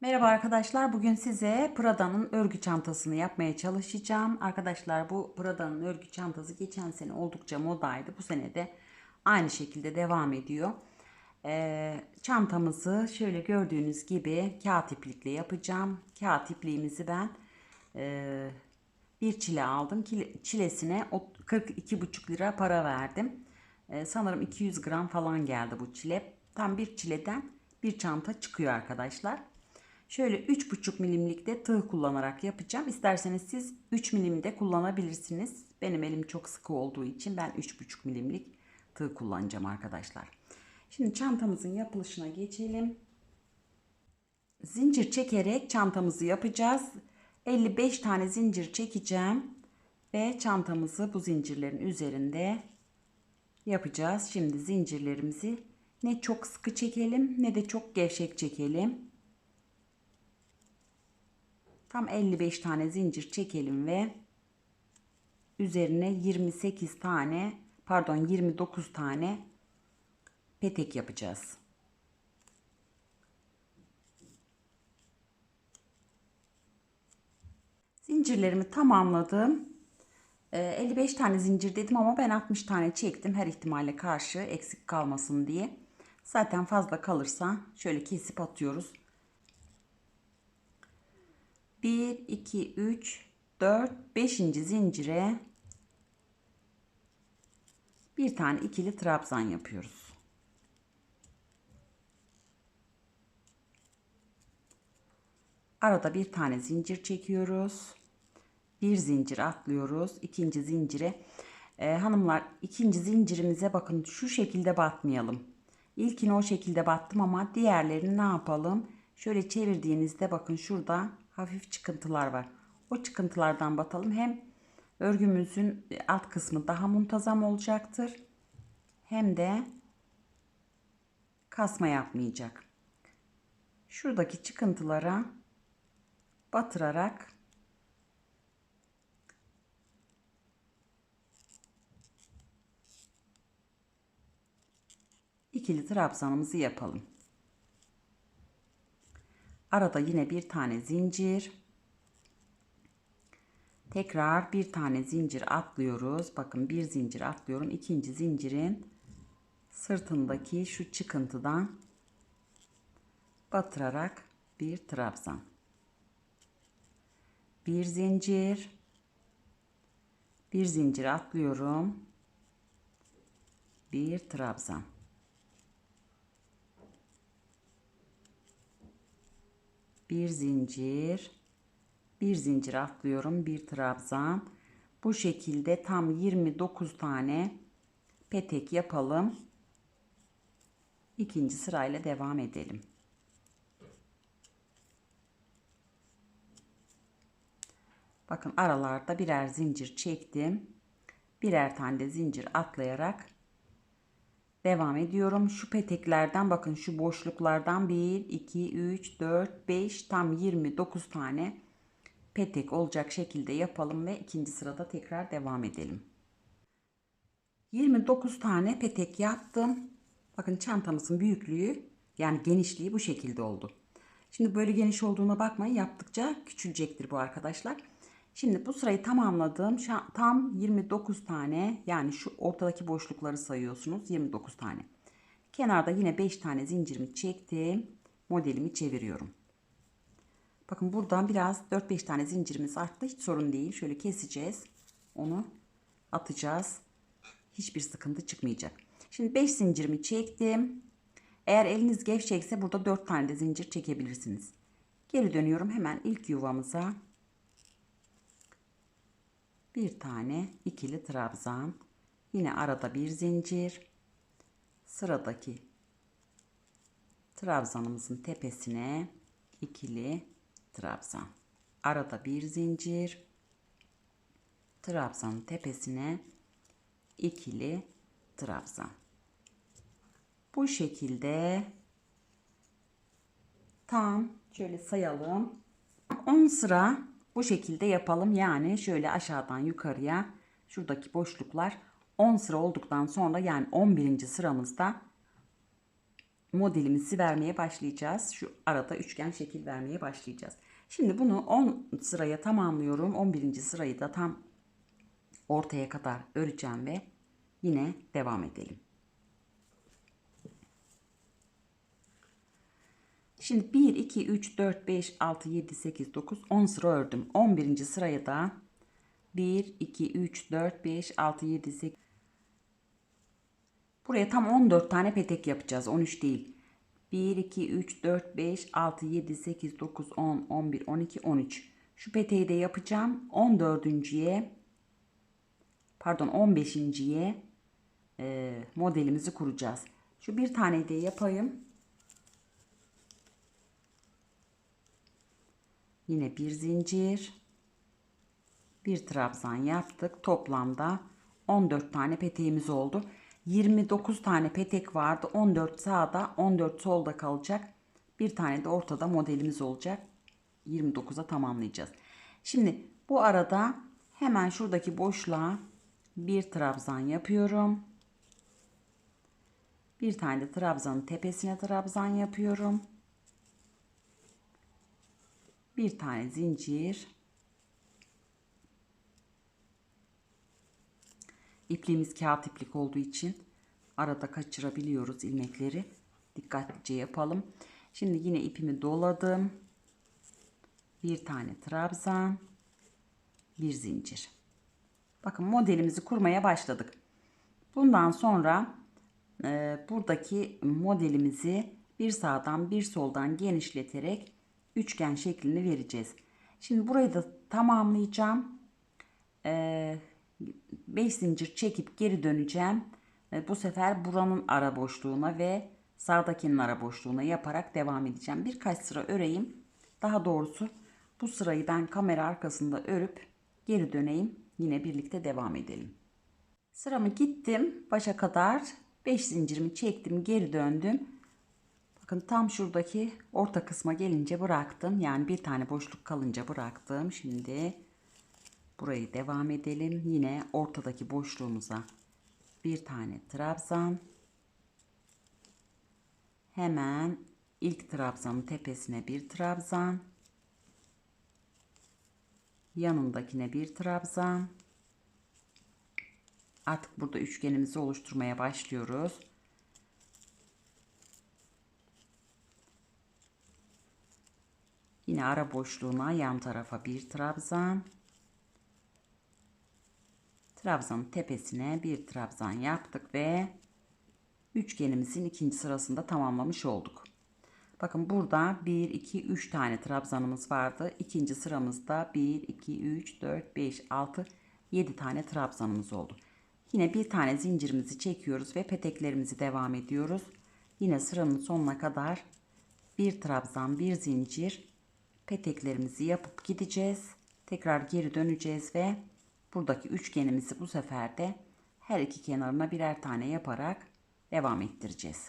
Merhaba arkadaşlar. Bugün size Prada'nın örgü çantasını yapmaya çalışacağım. Arkadaşlar bu Prada'nın örgü çantası geçen sene oldukça modaydı. Bu sene de aynı şekilde devam ediyor. Ee, çantamızı şöyle gördüğünüz gibi kağıt iplikle yapacağım. Kağıt ipliğimizi ben e, bir çile aldım. Çilesine o 42,5 lira para verdim. Ee, sanırım 200 gram falan geldi bu çile. Tam bir çileden bir çanta çıkıyor arkadaşlar. Şöyle 3,5 milimlikte tığ kullanarak yapacağım. İsterseniz siz 3 milimde kullanabilirsiniz. Benim elim çok sıkı olduğu için ben 3,5 milimlik tığ kullanacağım arkadaşlar. Şimdi çantamızın yapılışına geçelim. Zincir çekerek çantamızı yapacağız. 55 tane zincir çekeceğim ve çantamızı bu zincirlerin üzerinde yapacağız. Şimdi zincirlerimizi ne çok sıkı çekelim ne de çok gevşek çekelim. Tam 55 tane zincir çekelim ve üzerine 28 tane pardon 29 tane petek yapacağız. Zincirlerimi tamamladım. Ee, 55 tane zincir dedim ama ben 60 tane çektim her ihtimale karşı eksik kalmasın diye. Zaten fazla kalırsa şöyle kesip atıyoruz. 1, 2, 3, 4, 5. zincire bir tane ikili trabzan yapıyoruz. Arada bir tane zincir çekiyoruz. Bir zincir atlıyoruz. ikinci zincire. Ee, hanımlar ikinci zincirimize bakın şu şekilde batmayalım. İlkini o şekilde battım ama diğerlerini ne yapalım? Şöyle çevirdiğinizde bakın şurada hafif çıkıntılar var. O çıkıntılardan batalım. Hem örgümüzün alt kısmı daha muntazam olacaktır. Hem de kasma yapmayacak. Şuradaki çıkıntılara batırarak ikili trabzanımızı yapalım. Arada yine bir tane zincir. Tekrar bir tane zincir atlıyoruz. Bakın bir zincir atlıyorum. İkinci zincirin sırtındaki şu çıkıntıdan batırarak bir trabzan. Bir zincir. Bir zincir atlıyorum. Bir trabzan. Bir zincir bir zincir atlıyorum bir trabzan. Bu şekilde tam 29 tane petek yapalım. İkinci sırayla devam edelim. Bakın aralarda birer zincir çektim. Birer tane de zincir atlayarak Devam ediyorum. Şu peteklerden bakın şu boşluklardan 1, 2, 3, 4, 5 tam 29 tane petek olacak şekilde yapalım ve ikinci sırada tekrar devam edelim. 29 tane petek yaptım. Bakın çantamızın büyüklüğü yani genişliği bu şekilde oldu. Şimdi böyle geniş olduğuna bakmayın yaptıkça küçülecektir bu arkadaşlar. Şimdi bu sırayı tamamladım. Tam 29 tane yani şu ortadaki boşlukları sayıyorsunuz. 29 tane. Kenarda yine 5 tane zincirimi çektim. Modelimi çeviriyorum. Bakın buradan biraz 4-5 tane zincirimiz arttı. Hiç sorun değil. Şöyle keseceğiz. Onu atacağız. Hiçbir sıkıntı çıkmayacak. Şimdi 5 zincirimi çektim. Eğer eliniz gevşekse burada 4 tane de zincir çekebilirsiniz. Geri dönüyorum hemen ilk yuvamıza bir tane ikili trabzan. Yine arada bir zincir. Sıradaki trabzanımızın tepesine ikili trabzan. Arada bir zincir. Trabzanın tepesine ikili trabzan. Bu şekilde tam şöyle sayalım. 10 sıra bu şekilde yapalım. Yani şöyle aşağıdan yukarıya şuradaki boşluklar 10 sıra olduktan sonra yani 11. sıramızda modelimizi vermeye başlayacağız. Şu arada üçgen şekil vermeye başlayacağız. Şimdi bunu 10 sıraya tamamlıyorum. 11. sırayı da tam ortaya kadar öreceğim ve yine devam edelim. Şimdi 1, 2, 3, 4, 5, 6, 7, 8, 9, 10 sıra ördüm. 11. sıraya da 1, 2, 3, 4, 5, 6, 7, 8. Buraya tam 14 tane petek yapacağız. 13 değil. 1, 2, 3, 4, 5, 6, 7, 8, 9, 10, 11, 12, 13. Şu peteği de yapacağım. 14.ye pardon 15.ye e, modelimizi kuracağız. Şu bir tane de yapayım. Yine bir zincir. Bir trabzan yaptık. Toplamda 14 tane peteğimiz oldu. 29 tane petek vardı. 14 sağda, 14 solda kalacak. Bir tane de ortada modelimiz olacak. 29'a tamamlayacağız. Şimdi bu arada hemen şuradaki boşluğa bir trabzan yapıyorum. Bir tane de trabzanın tepesine trabzan yapıyorum. Bir tane zincir. İpliğimiz kağıt iplik olduğu için arada kaçırabiliyoruz ilmekleri. Dikkatlice yapalım. Şimdi yine ipimi doladım. Bir tane trabzan. Bir zincir. Bakın modelimizi kurmaya başladık. Bundan sonra e, buradaki modelimizi bir sağdan bir soldan genişleterek üçgen şeklini vereceğiz. Şimdi burayı da tamamlayacağım. E, 5 zincir çekip geri döneceğim. E, bu sefer buranın ara boşluğuna ve sağdakinin ara boşluğuna yaparak devam edeceğim. Birkaç sıra öreyim. Daha doğrusu bu sırayı ben kamera arkasında örüp geri döneyim. Yine birlikte devam edelim. Sıramı gittim başa kadar 5 zincirimi çektim geri döndüm. Bakın tam şuradaki orta kısma gelince bıraktım. Yani bir tane boşluk kalınca bıraktım. Şimdi burayı devam edelim. Yine ortadaki boşluğumuza bir tane trabzan. Hemen ilk trabzanın tepesine bir trabzan. Yanındakine bir trabzan. Artık burada üçgenimizi oluşturmaya başlıyoruz. Yine ara boşluğuna yan tarafa bir trabzan. Trabzanın tepesine bir trabzan yaptık ve üçgenimizin ikinci sırasında tamamlamış olduk. Bakın burada 1, 2, 3 tane trabzanımız vardı. İkinci sıramızda 1, 2, 3, 4, 5, 6, 7 tane trabzanımız oldu. Yine bir tane zincirimizi çekiyoruz ve peteklerimizi devam ediyoruz. Yine sıranın sonuna kadar bir trabzan, bir zincir peteklerimizi yapıp gideceğiz. Tekrar geri döneceğiz ve buradaki üçgenimizi bu sefer de her iki kenarına birer tane yaparak devam ettireceğiz.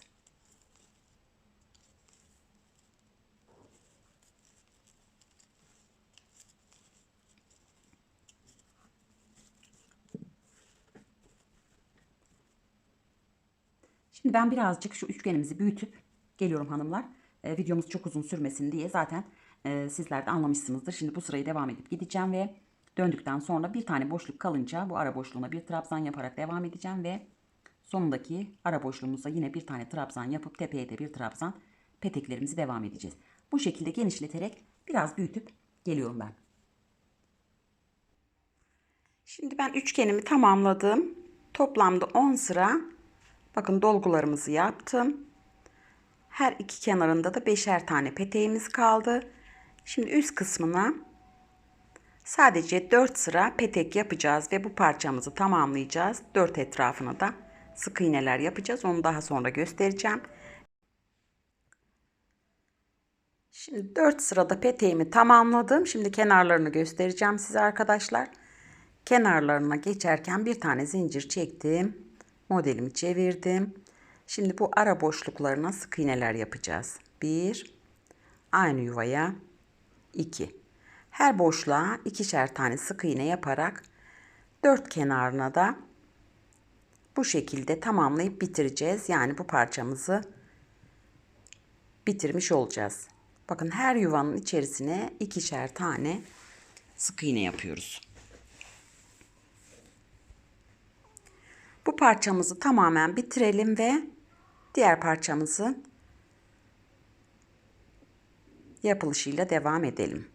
Şimdi ben birazcık şu üçgenimizi büyütüp geliyorum hanımlar. E, videomuz çok uzun sürmesin diye zaten e, sizler de anlamışsınızdır. Şimdi bu sırayı devam edip gideceğim ve döndükten sonra bir tane boşluk kalınca bu ara boşluğuna bir trabzan yaparak devam edeceğim ve sonundaki ara boşluğumuza yine bir tane trabzan yapıp tepeye de bir trabzan peteklerimizi devam edeceğiz. Bu şekilde genişleterek biraz büyütüp geliyorum ben. Şimdi ben üçgenimi tamamladım. Toplamda 10 sıra bakın dolgularımızı yaptım. Her iki kenarında da beşer tane peteğimiz kaldı. Şimdi üst kısmına sadece 4 sıra petek yapacağız ve bu parçamızı tamamlayacağız. 4 etrafına da sık iğneler yapacağız. Onu daha sonra göstereceğim. Şimdi 4 sırada peteğimi tamamladım. Şimdi kenarlarını göstereceğim size arkadaşlar. Kenarlarına geçerken bir tane zincir çektim. Modelimi çevirdim. Şimdi bu ara boşluklarına sık iğneler yapacağız. 1 aynı yuvaya 2. Her boşluğa ikişer tane sık iğne yaparak dört kenarına da bu şekilde tamamlayıp bitireceğiz. Yani bu parçamızı bitirmiş olacağız. Bakın her yuvanın içerisine ikişer tane sık iğne yapıyoruz. Bu parçamızı tamamen bitirelim ve diğer parçamızın yapılışıyla devam edelim.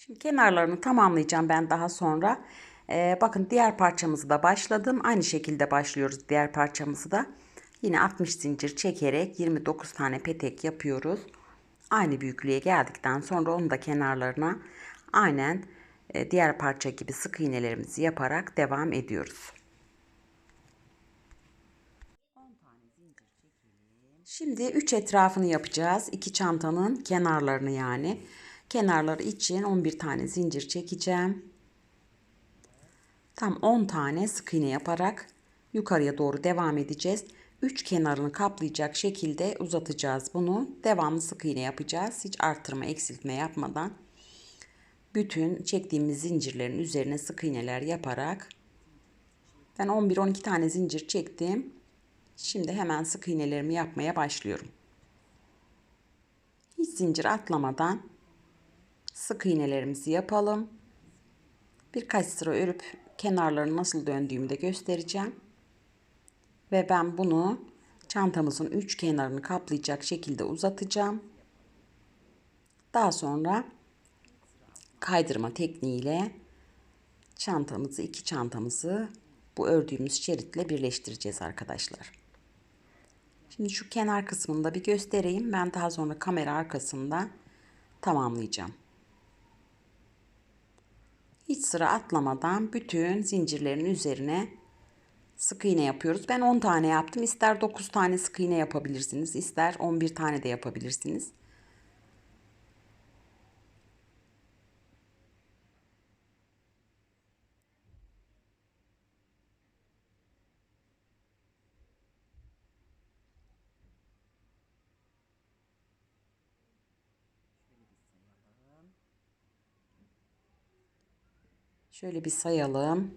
Şimdi kenarlarını tamamlayacağım ben daha sonra. Ee, bakın diğer parçamızı da başladım. Aynı şekilde başlıyoruz diğer parçamızı da. Yine 60 zincir çekerek 29 tane petek yapıyoruz. Aynı büyüklüğe geldikten sonra onu da kenarlarına aynen e, diğer parça gibi sık iğnelerimizi yaparak devam ediyoruz. Şimdi 3 etrafını yapacağız. İki çantanın kenarlarını yani. Kenarları için 11 tane zincir çekeceğim. Tam 10 tane sık iğne yaparak yukarıya doğru devam edeceğiz. 3 kenarını kaplayacak şekilde uzatacağız bunu. Devamlı sık iğne yapacağız. Hiç arttırma, eksiltme yapmadan. Bütün çektiğimiz zincirlerin üzerine sık iğneler yaparak ben 11-12 tane zincir çektim. Şimdi hemen sık iğnelerimi yapmaya başlıyorum. Hiç zincir atlamadan sık iğnelerimizi yapalım. Birkaç sıra örüp kenarlarını nasıl döndüğümü de göstereceğim. Ve ben bunu çantamızın üç kenarını kaplayacak şekilde uzatacağım. Daha sonra kaydırma tekniğiyle çantamızı iki çantamızı bu ördüğümüz şeritle birleştireceğiz arkadaşlar. Şimdi şu kenar kısmını da bir göstereyim. Ben daha sonra kamera arkasında tamamlayacağım. Hiç sıra atlamadan bütün zincirlerin üzerine sık iğne yapıyoruz. Ben 10 tane yaptım. İster 9 tane sık iğne yapabilirsiniz. ister 11 tane de yapabilirsiniz. Şöyle bir sayalım.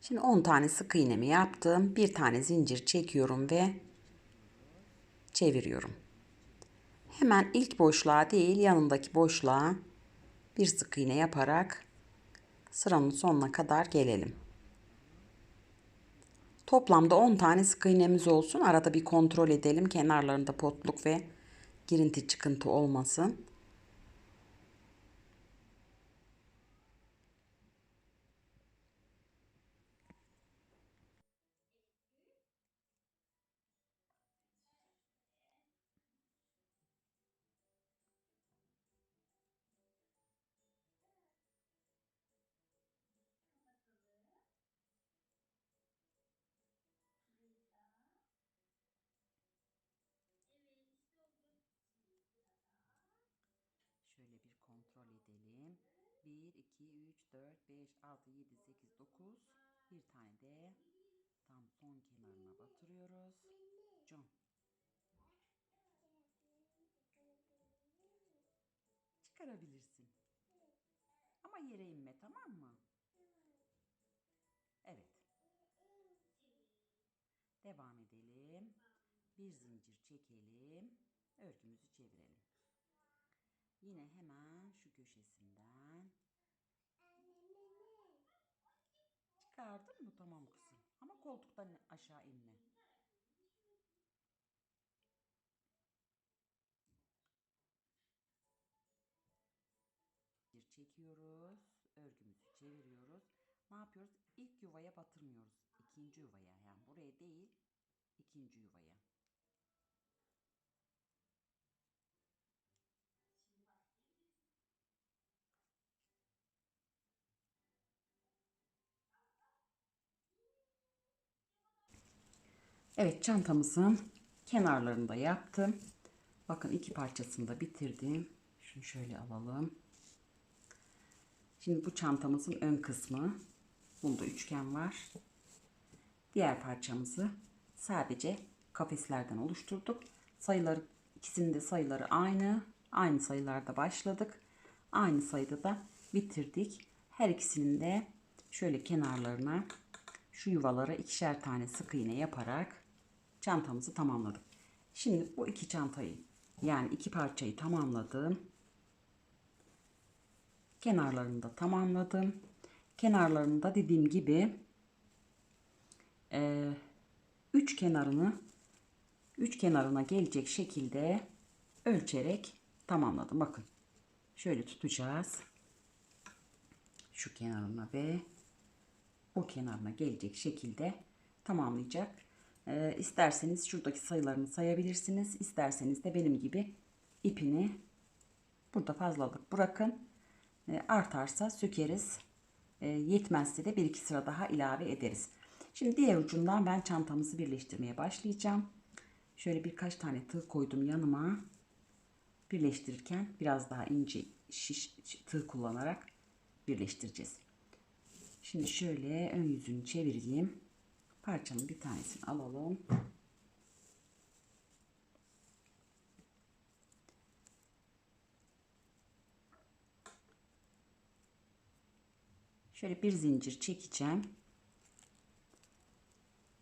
Şimdi 10 tane sık iğnemi yaptım. Bir tane zincir çekiyorum ve çeviriyorum. Hemen ilk boşluğa değil yanındaki boşluğa bir sık iğne yaparak sıranın sonuna kadar gelelim. Toplamda 10 tane sık iğnemiz olsun. Arada bir kontrol edelim. Kenarlarında potluk ve girinti çıkıntı olmasın. 1, 2, 3, 4, 5, 6, 7, 8, 9. Bir tane de tam son kenarına batırıyoruz. John. Çıkarabilirsin. Ama yere inme tamam mı? Evet. Devam edelim. Bir zincir çekelim. Örgümüzü çevirelim. Yine hemen şu köşesinden çıkardın mı? Tamam kızım. Ama koltuktan aşağı inme. Bir çekiyoruz. Örgümüzü çeviriyoruz. Ne yapıyoruz? İlk yuvaya batırmıyoruz. İkinci yuvaya. Yani buraya değil, ikinci yuvaya. Evet çantamızın kenarlarını da yaptım. Bakın iki parçasını da bitirdim. Şunu şöyle alalım. Şimdi bu çantamızın ön kısmı. Bunda üçgen var. Diğer parçamızı sadece kafeslerden oluşturduk. Sayıları ikisinin de sayıları aynı. Aynı sayılarda başladık. Aynı sayıda da bitirdik. Her ikisinin de şöyle kenarlarına şu yuvalara ikişer tane sık iğne yaparak çantamızı tamamladık. Şimdi bu iki çantayı yani iki parçayı tamamladım. Kenarlarını da tamamladım. Kenarlarını da dediğim gibi e, üç kenarını üç kenarına gelecek şekilde ölçerek tamamladım. Bakın şöyle tutacağız. Şu kenarına ve bu kenarına gelecek şekilde tamamlayacak. E, isterseniz şuradaki sayılarını sayabilirsiniz. İsterseniz de benim gibi ipini burada fazlalık bırakın. E, artarsa sökeriz. E, yetmezse de bir iki sıra daha ilave ederiz. Şimdi diğer ucundan ben çantamızı birleştirmeye başlayacağım. Şöyle birkaç tane tığ koydum yanıma. Birleştirirken biraz daha ince şiş tığ kullanarak birleştireceğiz. Şimdi şöyle ön yüzünü çevireyim. Parçanın bir tanesini alalım. Şöyle bir zincir çekeceğim.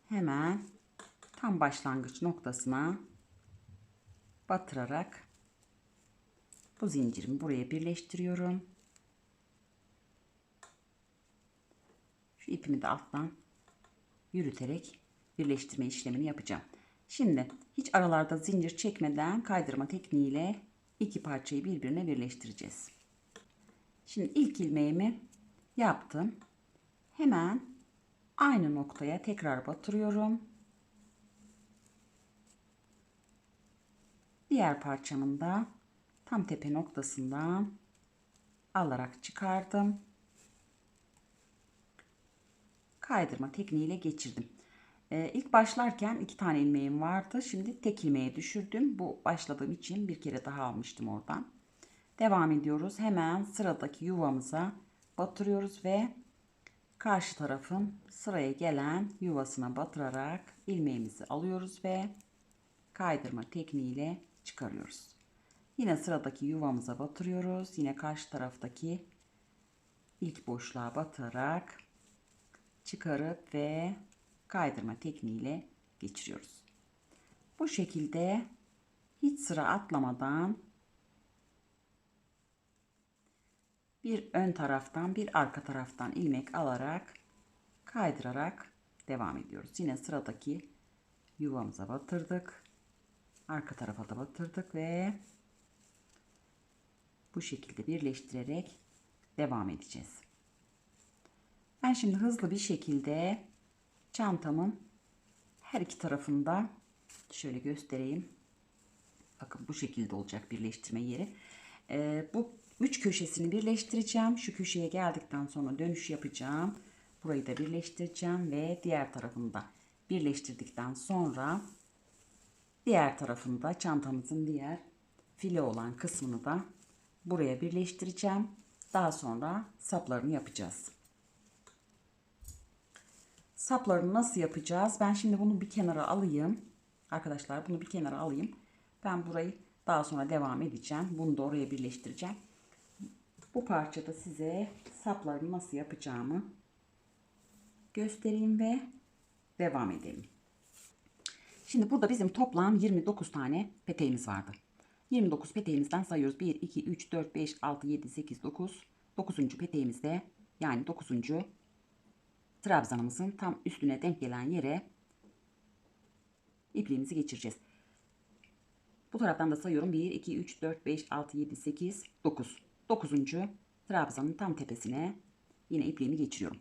Hemen tam başlangıç noktasına batırarak bu zincirimi buraya birleştiriyorum. Şu ipimi de alttan yürüterek birleştirme işlemini yapacağım. Şimdi hiç aralarda zincir çekmeden kaydırma tekniğiyle iki parçayı birbirine birleştireceğiz. Şimdi ilk ilmeğimi yaptım. Hemen aynı noktaya tekrar batırıyorum. Diğer parçamın da tam tepe noktasından alarak çıkardım. Kaydırma tekniğiyle geçirdim. Ee, ilk başlarken iki tane ilmeğim vardı. Şimdi tek ilmeğe düşürdüm. Bu başladığım için bir kere daha almıştım oradan. Devam ediyoruz. Hemen sıradaki yuvamıza batırıyoruz ve karşı tarafın sıraya gelen yuvasına batırarak ilmeğimizi alıyoruz ve kaydırma tekniğiyle çıkarıyoruz. Yine sıradaki yuvamıza batırıyoruz. Yine karşı taraftaki ilk boşluğa batarak çıkarıp ve kaydırma tekniğiyle geçiriyoruz. Bu şekilde hiç sıra atlamadan bir ön taraftan bir arka taraftan ilmek alarak kaydırarak devam ediyoruz. Yine sıradaki yuvamıza batırdık. Arka tarafa da batırdık ve bu şekilde birleştirerek devam edeceğiz. Ben şimdi hızlı bir şekilde çantamın her iki tarafında şöyle göstereyim. Bakın bu şekilde olacak birleştirme yeri. Ee, bu üç köşesini birleştireceğim. Şu köşeye geldikten sonra dönüş yapacağım. Burayı da birleştireceğim ve diğer tarafını da birleştirdikten sonra diğer tarafında çantamızın diğer file olan kısmını da buraya birleştireceğim. Daha sonra saplarını yapacağız. Saplarını nasıl yapacağız? Ben şimdi bunu bir kenara alayım. Arkadaşlar bunu bir kenara alayım. Ben burayı daha sonra devam edeceğim. Bunu da oraya birleştireceğim. Bu parçada size saplarını nasıl yapacağımı göstereyim ve devam edelim. Şimdi burada bizim toplam 29 tane peteğimiz vardı. 29 peteğimizden sayıyoruz. 1, 2, 3, 4, 5, 6, 7, 8, 9. 9. peteğimizde yani 9. trabzanımızın tam üstüne denk gelen yere ipliğimizi geçireceğiz. Bu taraftan da sayıyorum. 1, 2, 3, 4, 5, 6, 7, 8, 9. 9. trabzanın tam tepesine yine ipliğimi geçiriyorum.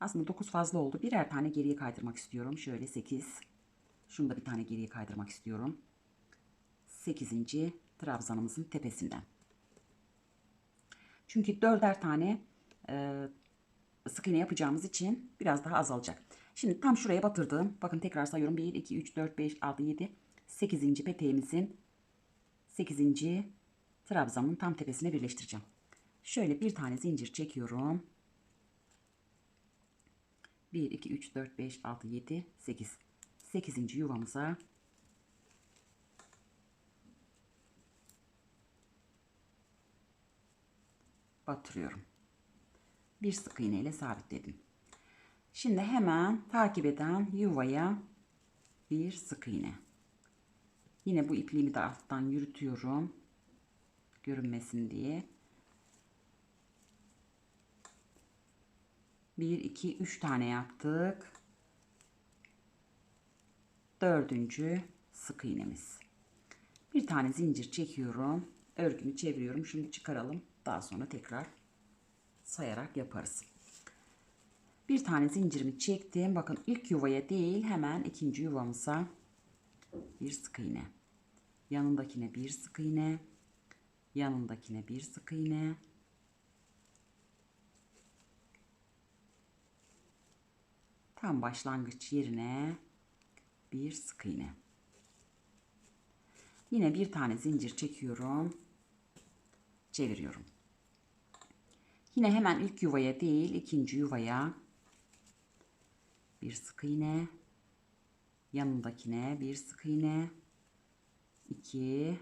Aslında 9 fazla oldu. Birer tane geriye kaydırmak istiyorum. Şöyle 8. Şunu da bir tane geriye kaydırmak istiyorum. 8. trabzanımızın tepesinden. Çünkü dörder tane e, sık iğne yapacağımız için biraz daha azalacak. Şimdi tam şuraya batırdım. Bakın tekrar sayıyorum. 1, 2, 3, 4, 5, 6, 7, 8. peteğimizin 8. trabzanın tam tepesine birleştireceğim. Şöyle bir tane zincir çekiyorum. 1, 2, 3, 4, 5, 6, 7, 8. 8. yuvamıza batırıyorum. Bir sık iğne ile sabitledim. Şimdi hemen takip eden yuvaya bir sık iğne. Yine bu ipliğimi de alttan yürütüyorum. Görünmesin diye. 1, 2, 3 tane yaptık. Dördüncü sık iğnemiz. Bir tane zincir çekiyorum. Örgümü çeviriyorum. Şimdi çıkaralım. Daha sonra tekrar sayarak yaparız. Bir tane zincirimi çektim. Bakın ilk yuvaya değil hemen ikinci yuvamıza bir sık iğne. Yanındakine bir sık iğne. Yanındakine bir sık iğne. Tam başlangıç yerine bir sık iğne. Yine bir tane zincir çekiyorum. Çeviriyorum. Yine hemen ilk yuvaya değil ikinci yuvaya. Bir sık iğne. Yanındakine bir sık iğne. 2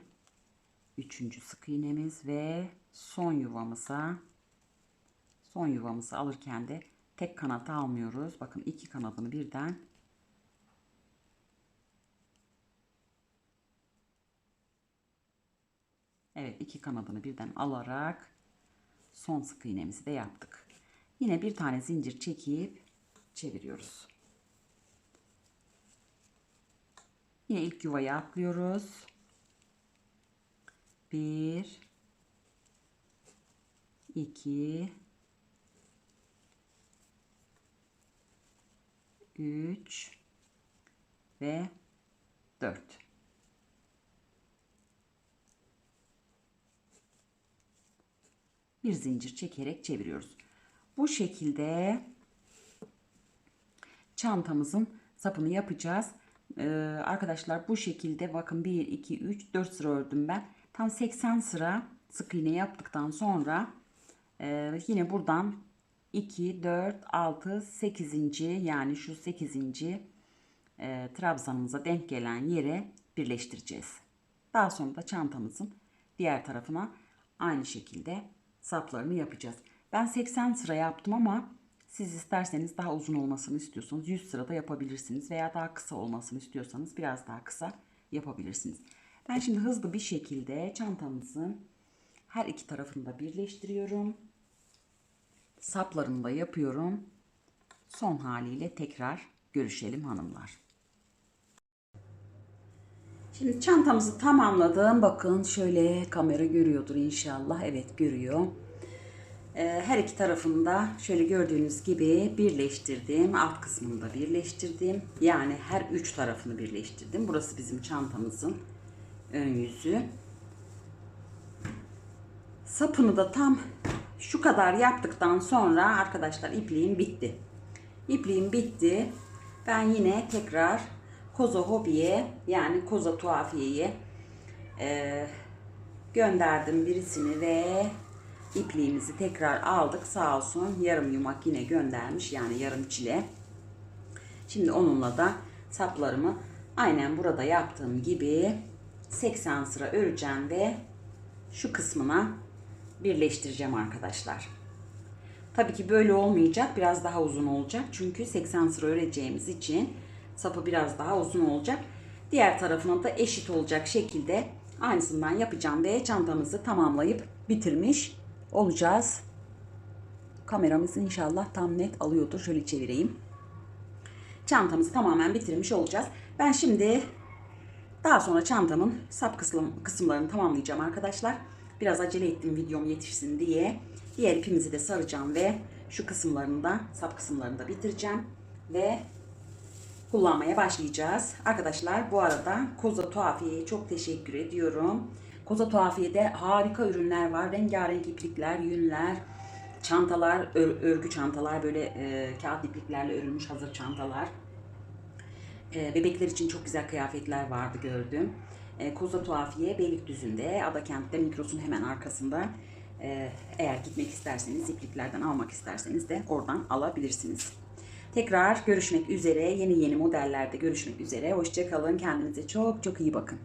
üçüncü sık iğnemiz ve son yuvamıza son yuvamızı alırken de tek kanat almıyoruz. Bakın iki kanadını birden Evet iki kanadını birden alarak son sık iğnemizi de yaptık. Yine bir tane zincir çekip çeviriyoruz. Yine ilk yuvaya atlıyoruz. Bir, iki, üç ve dört. Bir zincir çekerek çeviriyoruz. Bu şekilde çantamızın sapını yapacağız. Ee, arkadaşlar bu şekilde bakın 1 2 3 4 sıra ördüm ben. Tam 80 sıra sık iğne yaptıktan sonra e, yine buradan 2 4 6 8. yani şu 8. E, trabzanımıza denk gelen yere birleştireceğiz. Daha sonra da çantamızın diğer tarafına aynı şekilde saplarını yapacağız. Ben 80 sıra yaptım ama siz isterseniz daha uzun olmasını istiyorsanız 100 sırada yapabilirsiniz veya daha kısa olmasını istiyorsanız biraz daha kısa yapabilirsiniz. Ben şimdi hızlı bir şekilde çantamızın her iki tarafını da birleştiriyorum. Saplarını da yapıyorum. Son haliyle tekrar görüşelim hanımlar. Şimdi çantamızı tamamladım. Bakın şöyle kamera görüyordur inşallah. Evet görüyor. Ee, her iki tarafında şöyle gördüğünüz gibi birleştirdim. Alt kısmını da birleştirdim. Yani her üç tarafını birleştirdim. Burası bizim çantamızın ön yüzü. Sapını da tam şu kadar yaptıktan sonra arkadaşlar ipliğim bitti. İpliğim bitti. Ben yine tekrar Koza Hobi'ye yani Koza Tuhafiye'ye e, gönderdim birisini ve ipliğimizi tekrar aldık. Sağ olsun yarım yumak yine göndermiş yani yarım çile. Şimdi onunla da saplarımı aynen burada yaptığım gibi 80 sıra öreceğim ve şu kısmına birleştireceğim arkadaşlar. Tabii ki böyle olmayacak. Biraz daha uzun olacak. Çünkü 80 sıra öreceğimiz için sapı biraz daha uzun olacak. Diğer tarafına da eşit olacak şekilde aynısından yapacağım ve çantamızı tamamlayıp bitirmiş olacağız. Kameramız inşallah tam net alıyordur. Şöyle çevireyim. Çantamızı tamamen bitirmiş olacağız. Ben şimdi daha sonra çantamın sap kısım, kısımlarını tamamlayacağım arkadaşlar. Biraz acele ettim videom yetişsin diye. Diğer ipimizi de saracağım ve şu kısımlarını da sap kısımlarını da bitireceğim. Ve kullanmaya başlayacağız. Arkadaşlar bu arada Koza Tuhafiye'ye çok teşekkür ediyorum. Koza Tuhafiye'de harika ürünler var. Rengarenk iplikler, yünler, çantalar, ör- örgü çantalar, böyle e, kağıt ipliklerle örülmüş hazır çantalar. E, bebekler için çok güzel kıyafetler vardı gördüm. E, Koza Tuhafiye Beylikdüzü'nde, Adakent'te, Migros'un hemen arkasında. E, eğer gitmek isterseniz, ipliklerden almak isterseniz de oradan alabilirsiniz. Tekrar görüşmek üzere, yeni yeni modellerde görüşmek üzere. Hoşçakalın, kendinize çok çok iyi bakın.